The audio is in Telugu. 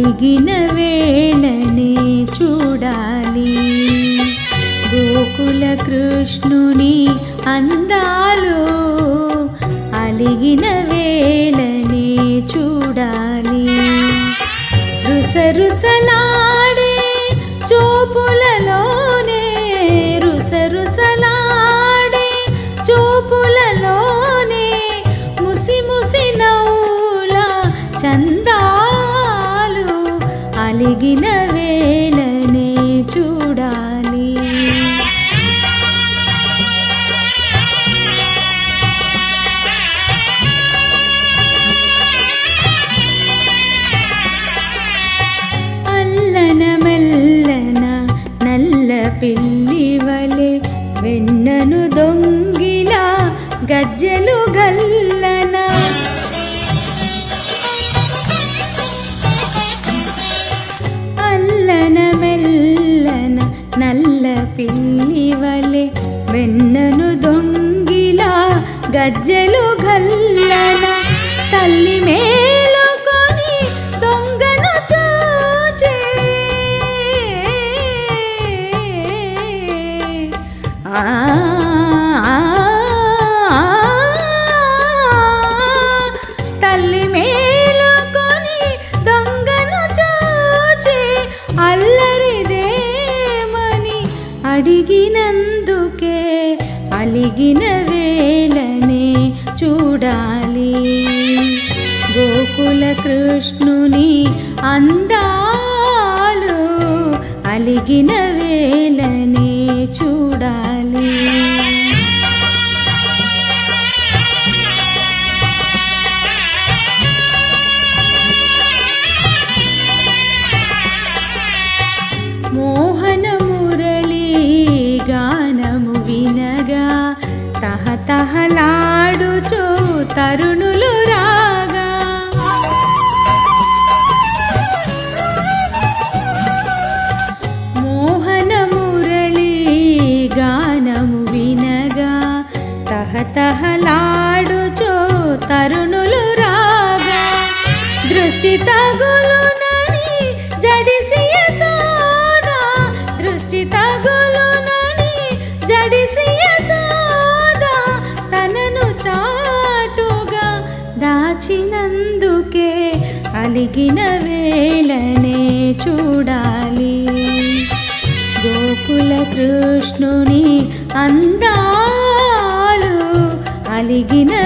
అలిగిన వేళనే చూడాలి. గోకుల కృష్ణుని అందాలు అలిగిన వేళనే చూడాలి. రుసరుసలాడే చూపులలో అలిగిన వేళనే చూడాలి. అల్లన మెల్లన నల్ల పిల్లివలె వెన్నను దొంగిలా గజ్జెలు గల్లన గజ్జెలు గల్లన తల్లి మేలుకొని దొంగను చూచే. ఆ తల్లి మేలుకొని దొంగను చూచి. అల్లరిదేమని అడిగినందుకే అలిగిన అందాలు అలిగిన వేలనే చూడాలి. మోహన మురళీ గానము వినగా తహతహలాడుచు తరుణులు తహతహలాడుచు తరుణులు రాగా. దృష్టి తగులునని జడిసి సోదా. దృష్టి తగులునని జడిసి సోదా. తనను చాటుగా దాచినందుకే అలిగిన వేళనే చూడాలి. గోకుల కృష్ణుని అందా కలిగిన